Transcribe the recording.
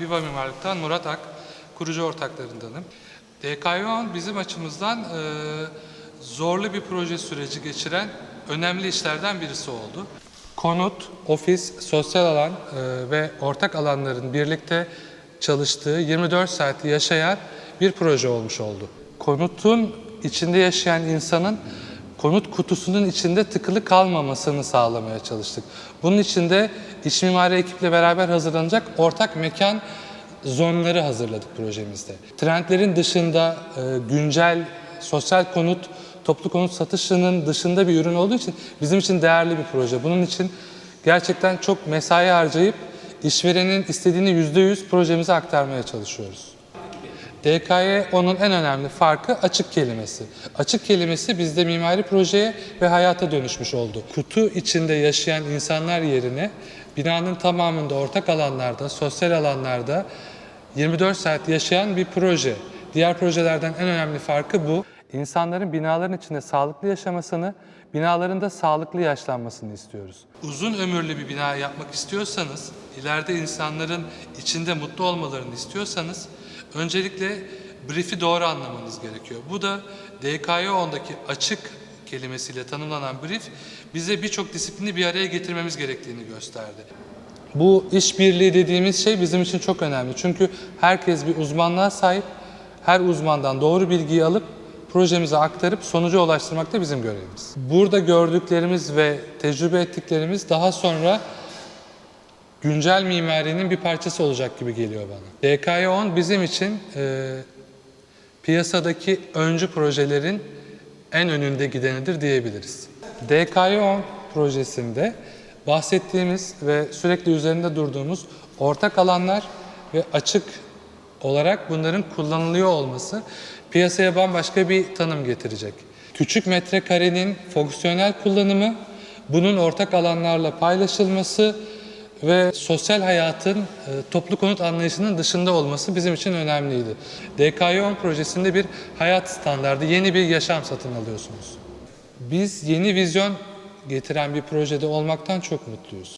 Viva Mimarlık'tan Murat Ak, kurucu ortaklarındanım. DKYON bizim açımızdan e, zorlu bir proje süreci geçiren önemli işlerden birisi oldu. Konut, ofis, sosyal alan e, ve ortak alanların birlikte çalıştığı 24 saati yaşayan bir proje olmuş oldu. Konutun içinde yaşayan insanın konut kutusunun içinde tıkılı kalmamasını sağlamaya çalıştık. Bunun için de iç mimari ekiple beraber hazırlanacak ortak mekan zonları hazırladık projemizde. Trendlerin dışında e, güncel sosyal konut, toplu konut satışının dışında bir ürün olduğu için bizim için değerli bir proje. Bunun için gerçekten çok mesai harcayıp işverenin istediğini %100 projemize aktarmaya çalışıyoruz. DK'ye onun en önemli farkı açık kelimesi. Açık kelimesi bizde mimari projeye ve hayata dönüşmüş oldu. Kutu içinde yaşayan insanlar yerine binanın tamamında ortak alanlarda, sosyal alanlarda 24 saat yaşayan bir proje. Diğer projelerden en önemli farkı bu. İnsanların binaların içinde sağlıklı yaşamasını, binalarında sağlıklı yaşlanmasını istiyoruz. Uzun ömürlü bir bina yapmak istiyorsanız, ileride insanların içinde mutlu olmalarını istiyorsanız öncelikle brief'i doğru anlamanız gerekiyor. Bu da DKY10'daki açık kelimesiyle tanımlanan brief bize birçok disiplini bir araya getirmemiz gerektiğini gösterdi. Bu işbirliği dediğimiz şey bizim için çok önemli. Çünkü herkes bir uzmanlığa sahip. Her uzmandan doğru bilgiyi alıp projemize aktarıp sonuca ulaştırmak da bizim görevimiz. Burada gördüklerimiz ve tecrübe ettiklerimiz daha sonra güncel mimarinin bir parçası olacak gibi geliyor bana. DKY 10 bizim için e, piyasadaki öncü projelerin en önünde gidenidir diyebiliriz. DKY 10 projesinde bahsettiğimiz ve sürekli üzerinde durduğumuz ortak alanlar ve açık olarak bunların kullanılıyor olması piyasaya bambaşka bir tanım getirecek. Küçük metrekarenin fonksiyonel kullanımı, bunun ortak alanlarla paylaşılması ve sosyal hayatın e, toplu konut anlayışının dışında olması bizim için önemliydi. DKY10 projesinde bir hayat standardı, yeni bir yaşam satın alıyorsunuz. Biz yeni vizyon getiren bir projede olmaktan çok mutluyuz.